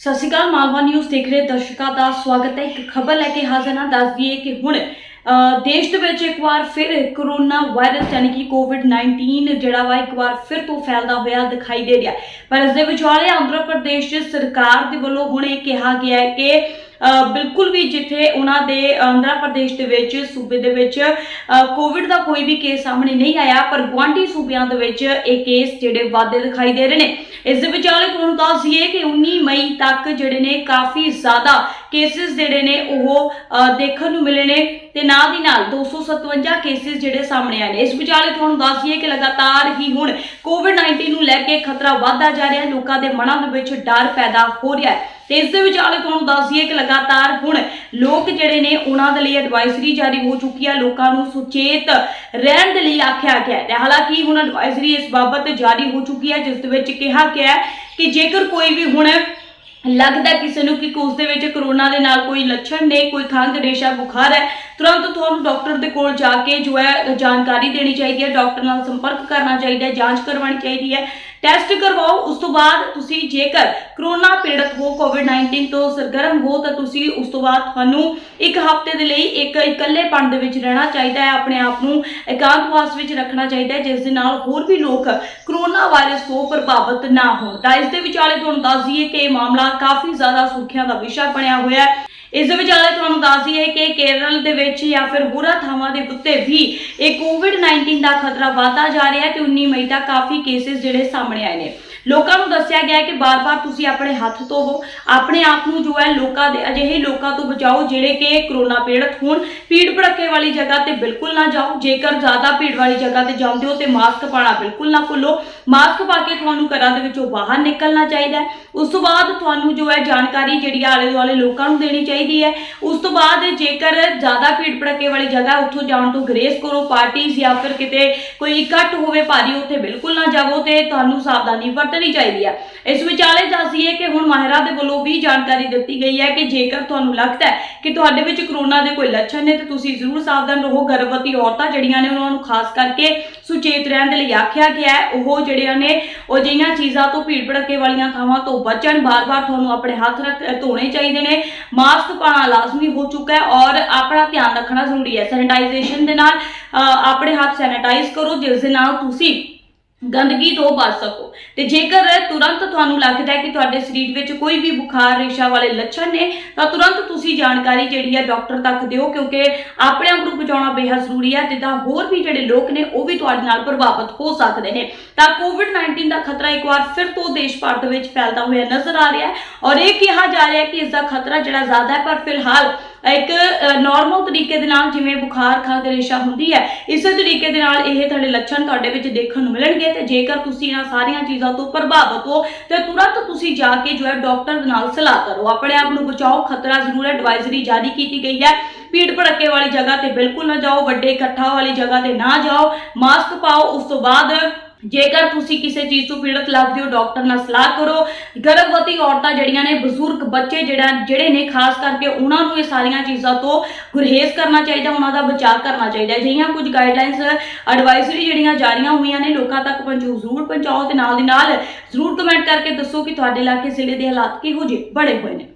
ਸਤਿ ਸ਼੍ਰੀ ਅਕਾਲ, ਮਾਲਵਾ ਨਿਊਜ਼ ਦੇਖ ਰਹੇ ਦਰਸ਼ਕਾਂ ਦਾ ਸਵਾਗਤ ਹੈ। ਇੱਕ ਖਬਰ ਲੈ ਕੇ ਹਾਜ਼ਰ ਹਾਂ, ਦੱਸ ਦਈਏ ਕਿ ਹੁਣ ਦੇਸ਼ ਦੇ ਵਿੱਚ ਇੱਕ ਵਾਰ ਫਿਰ ਕਰੋਨਾ ਵਾਇਰਸ ਯਾਨੀ ਕਿ ਕੋਵਿਡ-19 ਜਿਹੜਾ ਵਾ ਇੱਕ ਵਾਰ ਫਿਰ ਤੋਂ ਫੈਲਦਾ ਹੋਇਆ ਦਿਖਾਈ ਦੇ ਰਿਹਾ। ਪਰ ਇਸ ਦੇ ਵਿਚਾਲੇ ਆਂਧਰਾ ਪ੍ਰਦੇਸ਼ ਸਰਕਾਰ ਦੇ ਵੱਲੋਂ ਹੁਣ ਇਹ ਕਿਹਾ ਗਿਆ ਹੈ ਕਿ ਬਿਲਕੁਲ ਵੀ ਜਿੱਥੇ ਉਹਨਾਂ ਦੇ ਆਂਧਰਾ ਪ੍ਰਦੇਸ਼ ਦੇ ਵਿੱਚ, ਸੂਬੇ ਦੇ ਵਿੱਚ ਕੋਵਿਡ ਦਾ ਕੋਈ ਵੀ ਕੇਸ ਸਾਹਮਣੇ ਨਹੀਂ ਆਇਆ, ਪਰ ਗੁਆਂਢੀ ਸੂਬਿਆਂ ਦੇ ਵਿੱਚ ਇਹ ਕੇਸ ਜਿਹੜੇ ਵਾਧੇ ਦਿਖਾਈ ਦੇ ਰਹੇ ਨੇ। ਇਸ ਦੇ ਵਿਚਾਲੇ ਤੁਹਾਨੂੰ ਦੱਸ ਦਈਏ ਕਿ 19 ਮਈ ਤੱਕ ਜਿਹੜੇ ਨੇ ਕਾਫੀ ਜ਼ਿਆਦਾ ਕੇਸਿਸ ਜਿਹੜੇ ਨੇ ਉਹ ਦੇਖਣ ਨੂੰ ਮਿਲੇ ਨੇ। ਤੇ ਨਾਲ ਦੀ ਨਾਲ 257 ਕੇਸਿਸ ਜਿਹੜੇ ਸਾਹਮਣੇ ਆਏ ਨੇ। ਇਸ ਵਿਚਾਲੇ ਤੁਹਾਨੂੰ ਦੱਸ ਦਈਏ ਕਿ ਲਗਾਤਾਰ ਹੀ ਹੁਣ ਕੋਵਿਡ-19 ਨੂੰ ਲੈ ਕੇ ਖਤਰਾ ਵਧਦਾ ਜਾ ਰਿਹਾ ਹੈ। ਲੋਕਾਂ ਦੇ ਮਨਾਂ ਦੇ ਵਿੱਚ ਡਰ ਪੈਦਾ ਹੋ ਰਿਹਾ ਹੈ। ਤੇ ਇਸ ਦੇ ਵਿਚਾਲੇ ਤੁਹਾਨੂੰ ਦੱਸ ਦਈਏ ਕਿ ਲਗਾਤਾਰ ਹੁਣ ਲੋਕ ਜਿਹੜੇ ਨੇ, ਉਹਨਾਂ ਦੇ ਲਈ ਐਡਵਾਈਜ਼ਰੀ ਜਾਰੀ ਹੋ ਚੁੱਕੀ ਹੈ ਲੋਕਾਂ ਨੂੰ ਸੁਚੇਤ ਰਹਿਣ ਦੇ ਲਈ ਆਖਿਆ ਗਿਆ ਹੈ। ਹਾਲਾਂਕਿ ਹੁਣ ਐਡਵਾਈਜ਼ਰੀ ਇਸ ਬਾਬਤ ਜਾਰੀ ਹੋ ਚੁੱਕੀ ਹੈ, ਜਿਸ ਦੇ ਵਿੱਚ ਕਿਹਾ ਗਿਆ ਹੈ ਕਿ ਜੇਕਰ ਕੋਈ ਵੀ ਹੁਣ ਲੱਗਦਾ ਕਿਸੇ ਨੂੰ ਕਿ ਉਸ ਦੇ ਵਿੱਚ ਕਰੋਨਾ ਦੇ ਨਾਲ ਕੋਈ ਲੱਛਣ ਨੇ, ਕੋਈ ਖੰਘ, ਰੇਸ਼ਾ, ਬੁਖਾਰ ਹੈ। ਤੁਰੰਤ ਤੁਹਾਨੂੰ ਡਾਕਟਰ ਦੇ ਕੋਲ ਜਾ ਕੇ ਜੋ ਹੈ, ਜਾਣਕਾਰੀ ਦੇਣੀ ਚਾਹੀਦੀ ਹੈ। ਡਾਕਟਰ ਨਾਲ ਸੰਪਰਕ ਕਰਨਾ ਚਾਹੀਦਾ ਹੈ, ਜਾਂਚ ਕਰਵਾਉਣੀ ਚਾਹੀਦੀ ਹੈ। ਟੈਸਟ ਕਰਵਾਓ, ਉਸ ਤੋਂ ਬਾਅਦ ਤੁਸੀਂ ਜੇਕਰ ਕਰੋਨਾ ਪੀੜਤ ਹੋ ਕੋਵਿਡ-19 ਤੋਂ ਸਰਗਰਮ ਹੋ, ਤਾਂ ਤੁਸੀਂ ਉਸ ਤੋਂ ਬਾਅਦ ਤੁਹਾਨੂੰ ਇੱਕ ਹਫ਼ਤੇ ਦੇ ਲਈ ਇੱਕ ਇਕੱਲੇਪਣ ਦੇ ਵਿੱਚ ਰਹਿਣਾ ਚਾਹੀਦਾ ਹੈ, ਆਪਣੇ ਆਪ ਨੂੰ ਇਕਾਂਤਵਾਸ ਵਿੱਚ ਰੱਖਣਾ ਚਾਹੀਦਾ ਹੈ, ਜਿਸ ਦੇ ਨਾਲ ਹੋਰ ਵੀ ਲੋਕ ਕਰੋਨਾ ਵਾਇਰਸ ਤੋਂ ਪ੍ਰਭਾਵਿਤ ਨਾ ਹੋਣ। ਤਾਂ ਇਸ ਦੇ ਵਿਚਾਲੇ ਤੁਹਾਨੂੰ ਦੱਸ ਦਈਏ ਕਿ ਇਹ ਮਾਮਲਾ ਕਾਫੀ ਜ਼ਿਆਦਾ ਸੁਰੱਖਿਆ ਦਾ ਵਿਸ਼ਾ ਬਣਿਆ ਹੋਇਆ ਹੈ। ਇਸ ਦੇ ਵਿਚਾਲੇ ਤੁਹਾਨੂੰ ਦੱਸ ਦਈਏ ਕਿ ਕੇਰਲ ਦੇ ਵਿੱਚ ਜਾਂ ਫਿਰ ਹੋਰਾਂ ਥਾਵਾਂ ਦੇ ਉੱਤੇ ਵੀ ਇਹ ਕੋਵਿਡ-19 ਦਾ ਖਤਰਾ ਵਧਦਾ ਜਾ ਰਿਹਾ ਹੈ ਤੇ 19 ਮਈ ਤੱਕ ਕਾਫੀ ਕੇਸਿਸ ਜਿਹੜੇ ਸਾਹਮਣੇ ਆਏ ਨੇ। ਲੋਕਾਂ ਨੂੰ ਦੱਸਿਆ ਗਿਆ ਕਿ ਬਾਰ-ਬਾਰ ਤੁਸੀਂ ਆਪਣੇ ਹੱਥ ਧੋਵੋ, ਆਪਣੇ ਆਪ ਨੂੰ ਜੋ ਹੈ ਲੋਕਾਂ ਦੇ ਅਜਿਹੇ ਲੋਕਾਂ ਤੋਂ ਬਚਾਓ ਜਿਹੜੇ ਕਿ ਕਰੋਨਾ ਪੀੜਤ ਹੋਣ। ਭੀੜ ਭੜੱਕੇ ਵਾਲੀ ਜਗ੍ਹਾ ਤੇ ਬਿਲਕੁਲ ਨਾ ਜਾਓ। ਜੇਕਰ ਜ਼ਿਆਦਾ ਭੀੜ ਵਾਲੀ ਜਗ੍ਹਾ ਤੇ ਜਾਂਦੇ ਹੋ ਤੇ ਮਾਸਕ ਪਾਣਾ ਬਿਲਕੁਲ ਨਾ ਭੁੱਲੋ। ਮਾਸਕ ਪਾ ਕੇ ਤੁਹਾਨੂੰ ਘਰਾਂ ਦੇ ਵਿੱਚੋਂ ਬਾਹਰ ਨਿਕਲਣਾ ਚਾਹੀਦਾ ਹੈ। ਉਸ ਤੋਂ ਬਾਅਦ ਤੁਹਾਨੂੰ ਜੋ ਹੈ ਜਾਣਕਾਰੀ ਜਿਹੜੀ ਆਲੇ ਦੁਆਲੇ ਲੋਕਾਂ ਨੂੰ ਦੇਣੀ ਚਾਹੀਦੀ ਹੈ। ਉਸ ਤੋਂ ਬਾਅਦ ਜੇਕਰ ਜ਼ਿਆਦਾ ਭੀੜ ਭੜੱਕੇ ਵਾਲੀ ਜਗ੍ਹਾ ਉੱਥੋਂ ਜਾਣ ਤੋਂ ਗਰੇਸ ਕਰੋ ਪਾਰਟੀਆਂ ਜਾਂ ਫਿਰ ਕਿਤੇ ਕੋਈ ਇਕੱਠ ਹੋਵੇ ਭਾਰੀ ਉੱਥੇ ਬਿਲਕੁਲ ਨਾ ਜਾਵੋ ਤੇ ਤੁਹਾਨੂੰ ਸਾਵਧਾਨੀ ਵਰਤਣੀ ਚਾਹੀਦੀ ਹੈ। ਇਸ ਵਿਚਾਲੇ ਦੱਸੀਏ ਕਿ ਹੁਣ ਦੇ ਵੱਲੋਂ ਵੀ ਜਾਣਕਾਰੀ ਦਿੱਤੀ ਗਈ ਹੈ ਕਿ ਜੇਕਰ ਤੁਹਾਨੂੰ ਲੱਗਦਾ ਹੈ ਕਿ ਤੁਹਾਡੇ ਵਿੱਚ ਕਰੋਨਾ ਦੇ ਕੋਈ ਲੱਛਣ ਨੇ, ਤਾਂ ਤੁਸੀਂ ਜ਼ਰੂਰ ਸਾਵਧਾਨ ਰਹੋ। ਗਰਭਵਤੀ ਔਰਤਾਂ ਜਿਹੜੀਆਂ ਨੇ, ਉਹਨਾਂ ਨੂੰ ਖਾਸ ਕਰਕੇ ਸੁਚੇਤ ਰਹਿਣ ਦੇ ਲਈ ਆਖਿਆ ਗਿਆ ਹੈ, ਉਹ ਜਿਹੜੀਆਂ ਨੇ, ਉਹ ਜਿਹੀਆਂ ਚੀਜ਼ਾਂ ਤੋਂ ਭੀੜ ਭੜੱਕੇ ਵਾਲੀਆਂ ਥਾਵਾਂ ਤੋਂ ਬਚਣ। ਬਾਰ-ਬਾਰ ਤੁਹਾਨੂੰ ਆਪਣੇ ਹੱਥ ਰੱਖ ਧੋਣੇ ਚਾਹੀਦੇ ਨੇ। ਮਾਸਕ ਪਾਉਣਾ ਲਾਜ਼ਮੀ ਹੋ ਚੁੱਕਾ ਹੈ ਔਰ ਆਪਣਾ ਧਿਆਨ ਰੱਖਣਾ ਜ਼ਰੂਰੀ ਹੈ। ਸੈਨੀਟਾਈਜੇਸ਼ਨ ਦੇ ਨਾਲ ਆਪਣੇ ਹੱਥ ਸੈਨੀਟਾਈਜ਼ ਕਰੋ, ਜਿਸ ਦੇ ਨਾਲ ਤੁਸੀਂ ਗੰਦਗੀ ਤੋਂ ਬਚ ਸਕੋ। ਤੇ ਜੇਕਰ ਤੁਰੰਤ ਤੁਹਾਨੂੰ ਲੱਗਦਾ ਹੈ ਕਿ ਤੁਹਾਡੇ ਸਰੀਰ ਵਿੱਚ ਕੋਈ ਵੀ ਬੁਖਾਰ, ਰੇਸ਼ਾ ਵਾਲੇ ਲੱਛਣ ਨੇ, ਤਾਂ ਤੁਰੰਤ ਤੁਸੀਂ ਜਾਣਕਾਰੀ ਜਿਹੜੀ ਹੈ ਡਾਕਟਰ ਤੱਕ ਦਿਓ, ਕਿਉਂਕਿ ਆਪਣੇ ਆਪ ਨੂੰ ਬਚਾਉਣਾ ਬੇਹੱਦ ਜ਼ਰੂਰੀ ਹੈ ਜਿੱਦਾਂ ਹੋਰ ਵੀ ਜਿਹੜੇ ਲੋਕ ਨੇ, ਉਹ ਵੀ ਤੁਹਾਡੇ ਨਾਲ ਪ੍ਰਭਾਵਿਤ ਹੋ ਸਕਦੇ ਨੇ। ਤਾਂ ਕੋਵਿਡ-19 ਦਾ ਖਤਰਾ ਇੱਕ ਵਾਰ ਫਿਰ ਤੋਂ ਦੇਸ਼ ਭਰ ਦੇ ਵਿੱਚ ਫੈਲਦਾ ਹੋਇਆ ਨਜ਼ਰ ਆ ਰਿਹਾ ਹੈ ਔਰ ਇਹ ਕਿਹਾ ਜਾ ਰਿਹਾ ਹੈ ਕਿ ਇਸ ਦਾ ਖਤਰਾ ਜਿਹੜਾ ਜ਼ਿਆਦਾ ਹੈ, ਪਰ ਫਿਲਹਾਲ ਇੱਕ ਨਾਰਮਲ ਤਰੀਕੇ ਦੇ ਨਾਲ ਜਿਵੇਂ ਬੁਖਾਰ, ਖੰਘ ਰੇਸ਼ਾ ਹੁੰਦੀ ਹੈ, ਇਸੇ ਤਰੀਕੇ ਦੇ ਨਾਲ ਇਹ ਤੁਹਾਡੇ ਲੱਛਣ ਤੁਹਾਡੇ ਵਿੱਚ ਦੇਖਣ ਨੂੰ ਮਿਲਣਗੇ ਤੇ ਜੇਕਰ ਤੁਸੀਂ ਇਹਨਾਂ ਸਾਰੀਆਂ ਚੀਜ਼ਾਂ ਤੋਂ ਪ੍ਰਭਾਵਿਤ ਹੋ, ਤੇ ਤੁਰੰਤ ਤੁਸੀਂ ਜਾ ਕੇ ਜੋ ਹੈ ਡਾਕਟਰ ਨਾਲ ਸਲਾਹ ਕਰੋ। ਆਪਣੇ ਆਪ ਨੂੰ ਬਚਾਓ, ਖਤਰਾ ਜ਼ਰੂਰ ਹੈ ਐਡਵਾਈਜ਼ਰੀ ਜਾਰੀ ਕੀਤੀ ਗਈ ਹੈ। ਭੀੜ ਭੜੱਕੇ ਵਾਲੀ ਜਗ੍ਹਾ ਤੇ ਬਿਲਕੁਲ ਨਾ ਜਾਓ, ਵੱਡੇ ਇਕੱਠਾ ਵਾਲੀ ਜਗ੍ਹਾ ਤੇ ਨਾ ਜਾਓ, ਮਾਸਕ ਪਾਓ, ਉਸ ਤੋਂ ਬਾਅਦ ਜੇਕਰ ਤੁਸੀਂ ਕਿਸੇ ਚੀਜ਼ ਤੋਂ ਪੀੜਤ ਲੱਗਦੇ ਹੋ, ਡਾਕਟਰ ਨਾਲ ਸਲਾਹ ਕਰੋ। ਗਰਭਵਤੀ ਔਰਤਾਂ ਜਿਹੜੀਆਂ ਨੇ, ਬਜ਼ੁਰਗ ਬੱਚੇ ਜਿਹੜਾ, ਜਿਹੜੇ ਨੇ, ਖਾਸ ਕਰਕੇ ਉਹਨਾਂ ਨੂੰ ਇਹ ਸਾਰੀਆਂ ਚੀਜ਼ਾਂ ਤੋਂ ਗੁਰਹੇਜ਼ ਕਰਨਾ ਚਾਹੀਦਾ, ਉਹਨਾਂ ਦਾ ਬਚਾਅ ਕਰਨਾ ਚਾਹੀਦਾ ਜਿਹੀਆਂ ਕੁਝ ਗਾਈਡਲਾਈਨਸ ਐਡਵਾਈਜ਼ਰੀ ਜਿਹੜੀਆਂ ਜਾਰੀਆਂ ਹੋਈਆਂ ਨੇ, ਲੋਕਾਂ ਤੱਕ ਪਹੁੰਚਾਓ, ਜ਼ਰੂਰ ਪਹੁੰਚਾਓ ਤੇ ਨਾਲ ਦੀ ਨਾਲ ਜ਼ਰੂਰ ਕਮੈਂਟ ਕਰਕੇ ਦੱਸੋ ਕਿ ਤੁਹਾਡੇ ਇਲਾਕੇ ਜ਼ਿਲ੍ਹੇ ਦੇ ਹਾਲਾਤ ਕਿਹੋ ਜਿਹੇ ਬਣੇ ਹੋਏ ਨੇ।